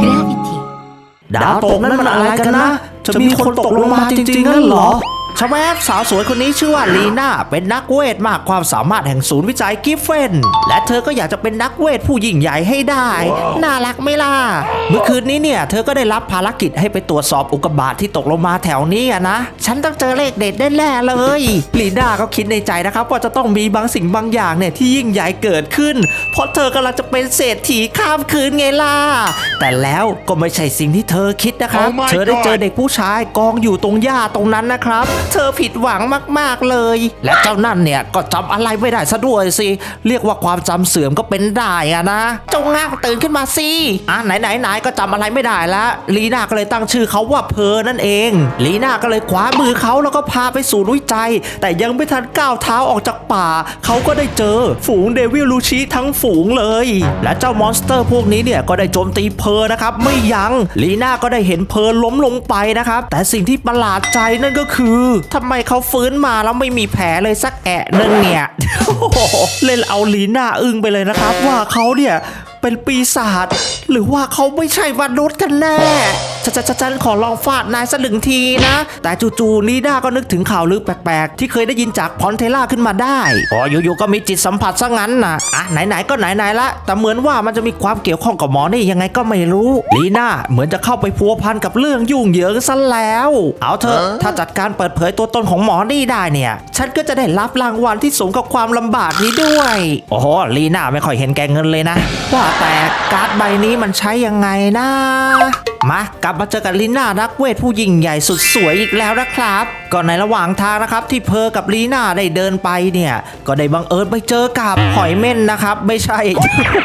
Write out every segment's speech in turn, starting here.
Gravity ดาวตกนั้นมันอะไรกันนะ จะมีคนตกลงมาจริงๆนั่นเหรอ ชะแวบสาวสวยคนนี้ชื่อว่าลีน่าเป็นนักเวทมากความสามารถแห่งศูนย์วิจัยกิฟเฟน และเธอก็อยากจะเป็นนักเวทผู้ยิ่งใหญ่ให้ได้ น่ารักไหม่ล่ะ เมื่อคืนนี้เนี่ยเธอก็ได้รับภารกิจให้ไปตรวจสอบอุกกาบาตที่ตกลงมาแถวนี้อะนะ ฉันต้องเจอเลขเด็ดแน่ๆเลย ลีน่าก็คิดในใจนะครับว่าจะต้องมีบางสิ่งบางอย่างเนี่ยที่ยิ่งใหญ่เกิดขึ้น เพราะเธอกำลังจะเป็นเศรษฐีข้ามคืนไงล่ะ แต่แล้วก็ไม่ใช่สิ่งที่เธอคิดนะครับ Oh my เธอได้เจอ God เด็กผู้ชายกองอยู่ตรงหญ้าตรงนั้นนะครับเธอผิดหวังมากๆเลย และเจ้านั่นเนี่ยก็จำอะไรไม่ได้ซะด้วยสิ เรียกว่าความจำเสื่อมก็เป็นได้อะนะเจ้าง่างตื่นขึ้นมาสิอะไหนไหนไหนก็จำอะไรไม่ได้แล้วลีน่าก็เลยตั้งชื่อเขาว่าเพอนั่นเองลีน่าก็เลยคว้ามือเขาแล้วก็พาไปสู่นุ้ยใจแต่ยังไม่ทันก้าวเท้าออกจากป่า เขาก็ได้เจอฝูงเดวิลลูชิทั้งฝูงเลย และเจ้ามอนสเตอร์พวกนี้เนี่ยก็ได้โจมตีเพอนะครับ ไม่ยัง้งลีน่าก็ได้เห็นเพอล้มลงไปนะครับ แต่สิ่งที่ประหลาดใจนั่นก็คือทำไมเขาฟื้นมาแล้วไม่มีแผลเลยสักแอะนึงเนี่ยเล่นเอาลีน่าอึ้งไปเลยนะครับ ว่าเขาเนี่ยเป็นปีศาจหรือว่าเขาไม่ใช่มนุษย์กันแน่ ฉันฉันฉันฉันขอลองฟาดนายสักหนึ่งทีนะ แต่จู่ๆลีน่าก็นึกถึงข่าวลือแปลกๆ ที่เคยได้ยินจากพอนเทล่าขึ้นมาได้อ๋ออยู่ๆก็มีจิตสัมผัสซะงั้นนะอะไหนๆก็ไหนๆละแต่เหมือนว่ามันจะมีความเกี่ยวข้องกับหมอนี่ยังไงก็ไม่รู้ลีน่าเหมือนจะเข้าไปพัวพันกับเรื่องยุ่งเหยิงซะแล้ว เอาเถอะถ้าจัดการเปิดเผยตัวตนของหมอนี่ได้เนี่ย ฉันก็จะได้รับรางวัลที่สมกับความลำบากนี้ด้วยโอ้โหลีน่าไม่ค่อยเห็นแกเงินเลยนะ ว่าแต่การ์ดใบนี้มันใช้ยังไงนะมากลับมาเจอกับลีน่านักเวทผู้ยิ่งใหญ่สุดสวยอีกแล้วนะครับก่อนในระหว่างทางนะครับที่เพอกับลีน่าได้เดินไปเนี่ย ก็ได้บังเอิญไปเจอกับหอยเม่นนะครับ ไม่ใช่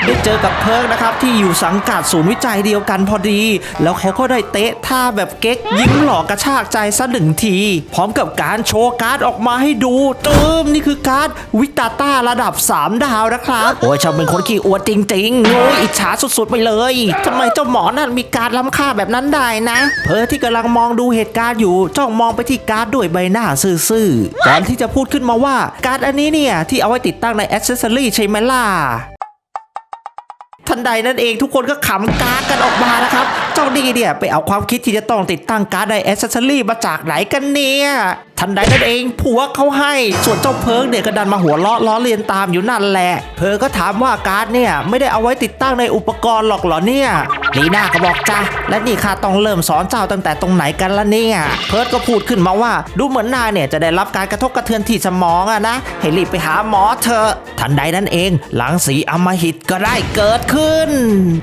ได้เจอกับเพิร์กนะครับที่อยู่สังกัดศูนย์วิจัยเดียวกันพอดี แล้วเขาก็ได้เตะท่าแบบเก๊กยิ้มหลอกกระชากใจซะหนึ่งที พร้อมกับการโชว์การ์ดออกมาให้ดูเตืมนี่คือการ์ดวิตาต้าระดับ 3 ดาวนะครับโอ้ยชาวเป็นคนขี้อวดจริงๆโอ้ยอิจฉาสุดๆไปเลยทำไมเจ้าหมอนั่นมีการล้ำค่าแบบนั้นได้นะ เพอที่กำลังมองดูเหตุการณ์อยู่จ้องมองไปที่การ์ดด้วยใบหน้าซื่อๆก่อนที่จะพูดขึ้นมาว่าการ์ดอันนี้เนี่ยที่เอาไว้ติดตั้งในแอสเซสซอรี่ใช่ไหมล่ะทันใดนั่นเองทุกคนก็ขำการ์ดกันออกมานะครับเจ้าดีเนี่ยไปเอาความคิดที่จะต้องติดตั้งการ์ดในแอสเซสซอรี่มาจากไหนกันเนี่ยทันใดนั่นเองผัวเขาให้ส่วนเจ้าเพิร์กเนี่ยก็ดันมาหัวเราะล้อเลียนตามอยู่นั่นแหละ เพอก็ถามว่าการ์ดเนี่ยไม่ได้เอาไว้ติดตั้งในอุปกรณ์หรอกเหรอเนี่ยลีน่าก็บอกจ้ะและนี่ข้าต้องเริ่มสอนเจ้าตั้งแต่ตรงไหนกันละเนี่ย เพิร์ดก็พูดขึ้นมาว่า ดูเหมือนนายเนี่ยจะได้รับการกระทบกระเทือนที่สมองอะนะให้รีบไปหาหมอเถอะทันใดนั่นเอง หลังสีอมหิตก็ได้เกิดขึ้น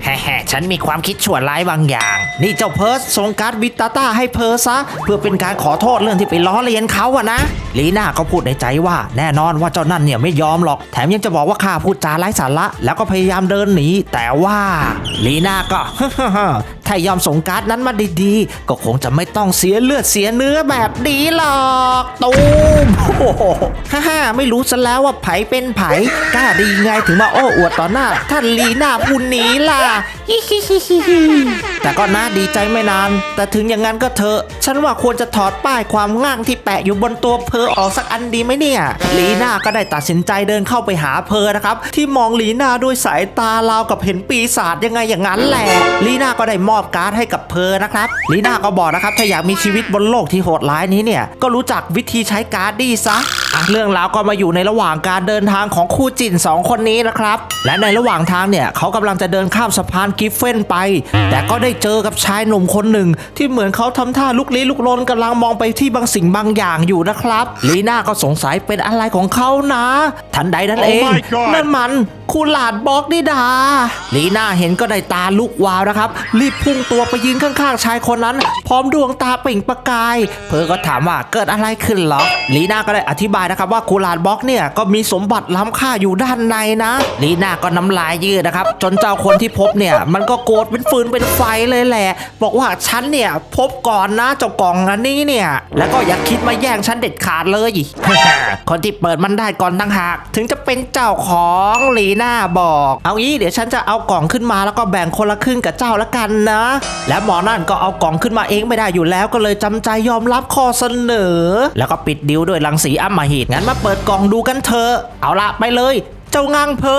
แฮ่ฉันมีความคิดชั่วร้ายบางอย่างอย่าง นี่เจ้าเพิร์สส่งการ์ดวิตาต้าให้เพอร์สซะ เพื่อเป็นการขอโทษเรื่องที่ไปล้อเลียนเขาอะนะ ลีน่าก็พูดในใจว่าแน่นอนว่าเจ้านั่นเนี่ยไม่ยอมหรอก แถมยังจะบอกว่าข้าพูดจาไร้สาระ แล้วก็พยายามเดินหนี แต่ว่าลีน่าก็ถ้ายอมส่งการ์ดนั้นมาดีๆ ก็คงจะไม่ต้องเสียเลือดเสียเนื้อแบบนี้หรอกตูมฮ่าฮ่าไม่รู้ซะแล้วว่าไผเป็นไผกล้าดีไงถึงมาโอ้อวดต่อหน้า ท่านลีน่าผู้นี้ล่ะฮิฮิฮิฮิฮิแต่ก็น่าดีใจไม่นาน แต่ถึงอย่างนั้นก็เถอะ ฉันว่าควรจะถอดป้ายความง่างที่แปะอยู่บนตัวเพอออกสักอันดีไหมเนี่ยลีน่าก็ได้ตัดสินใจเดินเข้าไปหาเพอนะครับ ที่มองลีน่าด้วยสายตาราวกับเห็นปีศาจยังไงอย่างนั้นแหละลีน่าก็ได้มอบการ์ดให้กับเพอนะครับลีน่าก็บอกนะครับถ้าอยากมีชีวิตบนโลกที่โหดร้ายนี้เนี่ยก็รู้จักวิธีใช้การ์ดดีซะ อะเรื่องราวก็มาอยู่ในระหว่างการเดินทางของคู่จินสองคนนี้นะครับ และในระหว่างทางเนี่ยเขากำลังจะเดินข้ามสะพานกิฟเฟนไป แต่ก็ได้เจอกับชายหนุ่มคนหนึ่ง ที่เหมือนเขาทำท่าลุกลี้ลุกลนกำลังมองไปที่บางสิ่งบางอย่างอยู่นะครับลีน่าก็สงสัยเป็นอะไรของเขานะ ทันใดนั้นเอง Oh my God นั่นมันคูหลาดบล็อกนี่ดาลีน่าเห็นก็ได้ตาลุกวาวนะครับ รีบพุ่งตัวไปยืนข้างๆชายคนนั้น พร้อมดวงตาเปล่งประกาย เพอก็ถามว่าเกิดอะไรขึ้นเหรอลีน่าก็ได้อธิบายนะครับว่าคูหลาดบล็อกเนี่ยก็มีสมบัติล้ำค่าอยู่ด้านในนะลีน่าก็น้ำลายยืดนะครับ จนเจ้าคนที่พบเนี่ย มันก็โกรธเป็นฟืนเป็นไฟเลยแหละ บอกว่าฉันเนี่ยพบก่อนนะเจ้ากล่องอันนี้เนี่ย แล้วก็อย่าคิดมาแย่งฉันเด็ดขาดเลยคนที่เปิดมันได้ก่อนตั้งหาก ถึงจะเป็นเจ้าของลีน่าบอก เอางี้เดี๋ยวฉันจะเอากล่องขึ้นมาแล้วก็แบ่งคนละครึ่งกับเจ้าละกันนะ และหมอนั่นก็เอากล่องขึ้นมาเองไม่ได้อยู่แล้วก็เลยจำใจยอมรับข้อเสนอ แล้วก็ปิดดิวด้วยรังสีอำมหิตงั้นมาเปิดกล่องดูกันเถอะเอาละไปเลย เจ้างังเพอ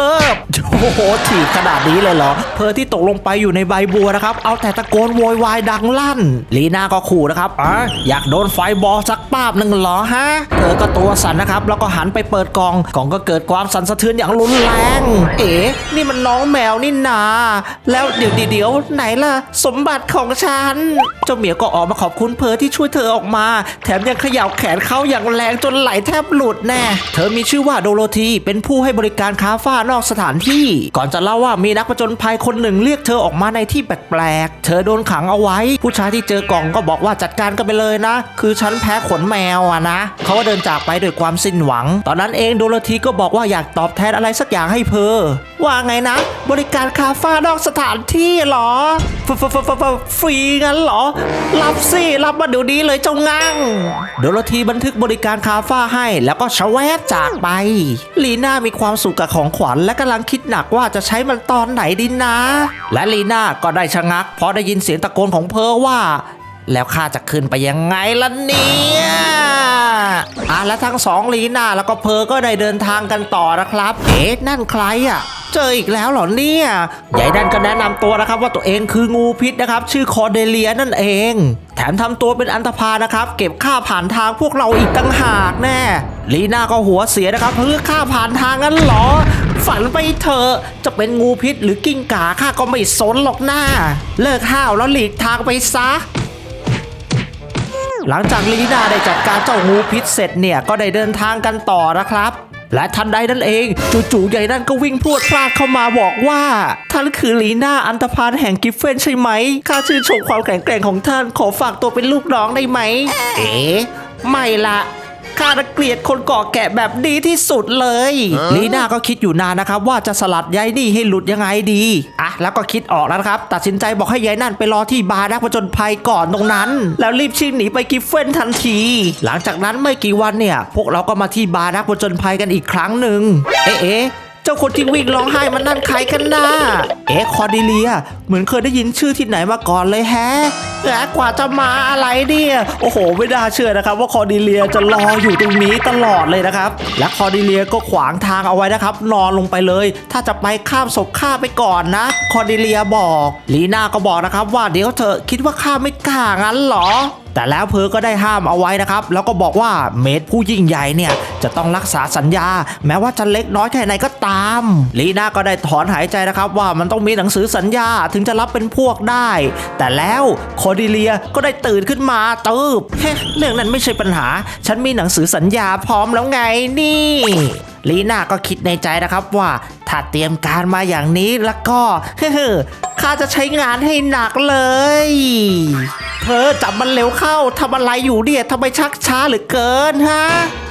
โอ้โหถีบขนาดนี้เลยเหรอ เพอที่ตกลงไปอยู่ในใบบัวนะครับ เอาแต่ตะโกนโวยวายดังลั่น ลีน่าก็ขู่นะครับอะอยากโดนไฟบอลสักป้าบหนึ่งเหรอฮะ เธอก็ตัวสั่นนะครับ แล้วก็หันไปเปิดกล่อง กล่องก็เกิดความสั่นสะเทือนอย่างรุนแรง เอ๋นี่มันน้องแมวนี่นา แล้วเดี๋ยวเดี๋ยวไหนล่ะ สมบัติของฉัน เจ้าเหมียวก็ออกมาขอบคุณเพอที่ช่วยเธอออกมา แถมยังเขย่าแขนเขาอย่างแรงจนไหลแทบหลุดแน่ เธอมีชื่อว่าโดโรธีเป็นผู้ให้บริการการค้าฝ้านอกสถานที่ ก่อนจะเล่าว่ามีนักผจญภัยคนหนึ่งเรียกเธอออกมาในที่แปลกๆ เธอโดนขังเอาไว้ ผู้ชายที่เจอกล่องก็บอกว่าจัดการกันไปเลยนะ คือฉันแพ้ขนแมวอะนะ เขาก็เดินจากไปด้วยความสิ้นหวัง ตอนนั้นเองโดโรธีก็บอกว่าอยากตอบแทนอะไรสักอย่างให้เพอว่าไงนะ บริการคาฟ้านอกสถานที่เหรอฟฟฟฟฟฟรีงั้นเหรอ รับสิรับมาเดี๋ยวนี้เลยเจ้างั่งโดโรธีบันทึกบริการคาฟ้าให้แล้วก็ชแวบจากไปลีน่ามีความสุขกับของขวัญและกำลังคิดหนักว่าจะใช้มันตอนไหนดีนะ และลีน่าก็ได้ชะงัก เพราะได้ยินเสียงตะโกนของเพอว่า แล้วข้าจะขึ้นไปยังไงล่ะเนี่ยอะและทั้งสองลีน่าแล้วก็เพอก็ได้เดินทางกันต่อนะครับ เอ๊ะนั่นใครอะ เจออีกแล้วเหรอเนี่ยใหญ่ดันก็แนะนำตัวนะครับ ว่าตัวเองคืองูพิษนะครับ ชื่อคอเดเลียนั่นเอง แถมทำตัวเป็นอันธพาลนะครับ เก็บค่าผ่านทางพวกเราอีกตั้งหากแน่ลีน่าก็หัวเสียนะครับเพื่อค่าผ่านทางงั้นหรอ ฝันไปเถอะจะเป็นงูพิษหรือกิ้งก่าข้าก็ไม่สนหรอกหน้า เลิกห้าวแล้วหลีกทางไปซะหลังจากลีน่าได้จัดการเจ้างูพิษเสร็จเนี่ยก็ได้เดินทางกันต่อนะครับ และทันใดนั่นเอง จู่ๆใหญ่นั่นก็วิ่งพรวดพลาดเข้ามาบอกว่าท่านคือลีน่าอันธพานแห่งกิฟเฟนใช่ไหมข้าชื่นชมความแข็งแกร่งของท่านขอฝากตัวเป็นลูกน้องได้ไหม เอ๋ไม่ละ ข้าน่ะเกลียดคนเกาะแกะแบบดีที่สุดเลยลีน่าก็คิดอยู่นานนะครับว่าจะสลัดยายนี่ให้หลุดยังไงดีอะแล้วก็คิดออกแล้วนะครับ ตัดสินใจบอกให้ยายนั่นไปรอที่บาร์นักผจญภัยก่อนตรงนั้น แล้วรีบชิ่งหนีไปกิฟเฟนทันที หลังจากนั้นไม่กี่วันเนี่ย พวกเราก็มาที่บาร์นักผจญภัยกันอีกครั้งหนึ่งเอ๊ะเอ๊ะเจ้าคนที่วิ่งร้องไห้มันนั่นใครกันนะเอ๊ะคอร์ดิเลีย เหมือนเคยได้ยินชื่อที่ไหนมาก่อนเลยแฮะ และกว่าจะมาอะไรเนี่ย โอ้โห ไม่น่าเชื่อนะครับ ว่าคอร์ดิเลียจะรออยู่ตรงนี้ตลอดเลยนะครับ และคอร์ดิเลียก็ขวางทางเอาไว้นะครับ นอนลงไปเลย ถ้าจะไปข้ามศพข้าไปก่อนนะ คอร์ดิเลียบอกลีน่าก็บอกนะครับ ว่าเดี๋ยวเธอคิดว่าข้าไม่กล้างั้นเหรอแต่แล้วเพอก็ได้ห้ามเอาไว้นะครับ แล้วก็บอกว่าเมดผู้ยิ่งใหญ่เนี่ยจะต้องรักษาสัญญา แม้ว่าจะเล็กน้อยแค่ไหนก็ตามลีน่าก็ได้ถอนหายใจนะครับ ว่ามันต้องมีหนังสือสัญญาถึงจะรับเป็นพวกได้ แต่แล้วโคอดิเลียก็ได้ตื่นขึ้นมาตืบเฮ้เรื่องนั้นไม่ใช่ปัญหา ฉันมีหนังสือสัญญาพร้อมแล้วไงนี่ลีน่าก็คิดในใจนะครับว่าถ้าเตรียมการมาอย่างนี้แล้วก็เฮ้อข้าจะใช้งานให้หนักเลย เธอจับมันเร็วเข้าทำอะไรอยู่เนี่ยทำไมชักช้าหรือเกินฮะ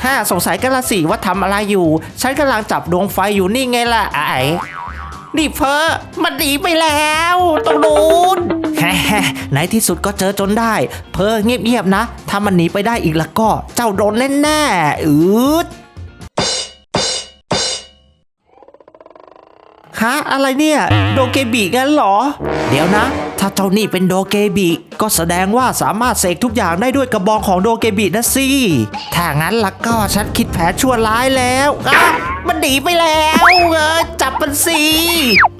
ฮะสงสัยกันละสิว่าทำอะไรอยู่ ฉันกำลังจับดวงไฟอยู่นี่ไงล่ะไอ้นี่เพอมันหนีไปแล้วตรงนู้น แฮะในที่สุดก็เจอจนได้ เพอเงียบๆนะ ถ้ามันหนีไปได้อีกล้วก็ เจ้าโดนแน่ๆอืดฮะอะไรเนี่ย โดเกบิกันเหรอ เดี๋ยวนะ ถ้าเจ้านี่เป็นโดเกบิ ก็แสดงว่าสามารถเสกทุกอย่างได้ด้วยกระบองของโดเกบินะสิ ถ้างั้นล่ะก็ฉันคิดแผนชั่วร้ายแล้วอะ มันหนีไปแล้วเออจับมันสิ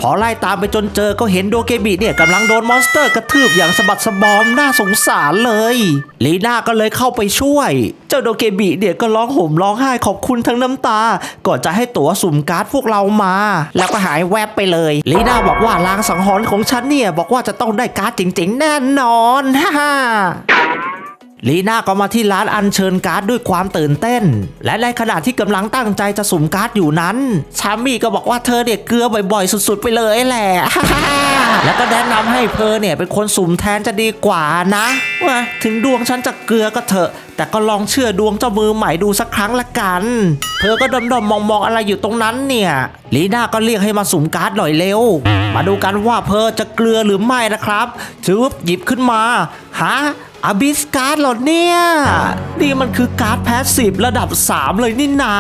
พอไล่ตามไปจนเจอก็เห็นโดเกบิเนี่ยกำลังโดนมอนสเตอร์กระทืบอย่างสะบัดสะบอมน่าสงสารเลยลีน่าก็เลยเข้าไปช่วย เจ้าโดเกบิเนี่ยก็ร้องห่มร้องไห้ขอบคุณทั้งน้ำตา ก่อนจะให้ตั๋วสุ่มการ์ดพวกเรามา แล้วก็หายแวบไปเลยลีน่าบอกว่าลางสังหรณ์ของฉันเนี่ยบอกว่าจะต้องได้การ์ดจริงๆแน่นอนฮ่าฮ่า ลีน่าก็มาที่ร้านอัญเชิญการ์ดด้วยความตื่นเต้น และในขณะที่กำลังตั้งใจจะสุ่มการ์ดอยู่นั้น ชามี่ก็บอกว่าเธอเนี่ยเกลือบ่อยๆ สุดๆ ไปเลยแหละ แล้วก็แนะนำให้เพอเนี่ยเป็นคนสุ่มแทนจะดีกว่านะว่าถึงดวงฉันจะเกลือก็เถอะ แต่ก็ลองเชื่อดวงเจ้ามือใหม่ดูสักครั้งละกันเพอก็ดมๆมองๆอะไรอยู่ตรงนั้นเนี่ยลีน่าก็เรียกให้มาสุ่มการ์ดหน่อยเร็ว มาดูกันว่าเพอจะเกลือหรือไม่นะครับชืบหยิบขึ้นมาฮะ อาบิสการ์ดเหรอเนี่ย นี่มันคือการ์ดแพสซีฟระดับ 3 เลยนี่นา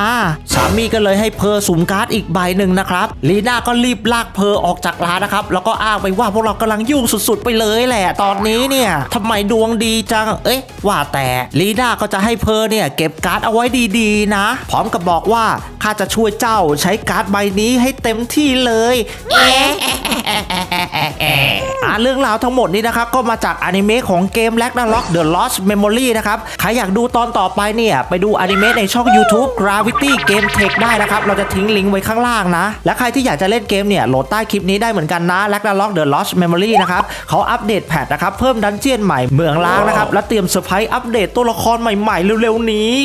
สามีก็เลยให้เพอสุ่มการ์ดอีกใบหนึ่งนะครับลีน่าก็รีบลากเพอออกจากร้านนะครับ แล้วก็อ้างไปว่าพวกเรากำลังยุ่งสุดๆ ไปเลยแหละ ตอนนี้เนี่ยทำไมดวงดีจัง เอ๊ะ ว่าแต่ลีน่าก็จะให้เพอเนี่ยเก็บการ์ดเอาไว้ดีๆ นะ พร้อมกับบอกว่าข้าจะช่วยเจ้าใช้การ์ดใบนี้ให้เต็มที่เลยเอ๊ะ อ่าเรื่องราวทั้งหมดนี้นะครับก็มาจากอนิเมะของเกม r a g n a r o k The Lost Memory นะครับใครอยากดูตอนต่อไปเนี่ยไปดูอนิเมะในช่อง YouTube Gravity Game Tech ได้นะครับเราจะทิ้งลิงก์ไว้ข้างล่างนะ และใครที่อยากจะเล่นเกมเนี่ยโหลดใต้คลิปนี้ได้เหมือนกันนะ r a g n a r o k The Lost Memory นะครับเขาอัปเดตแพทนะครับเพิ่มดันเจียนใหม่เมืองล้างนะครับและเตรียมเซอร์ไพรส์อัปเดตตัวละครใหม่ๆเร็วๆนี้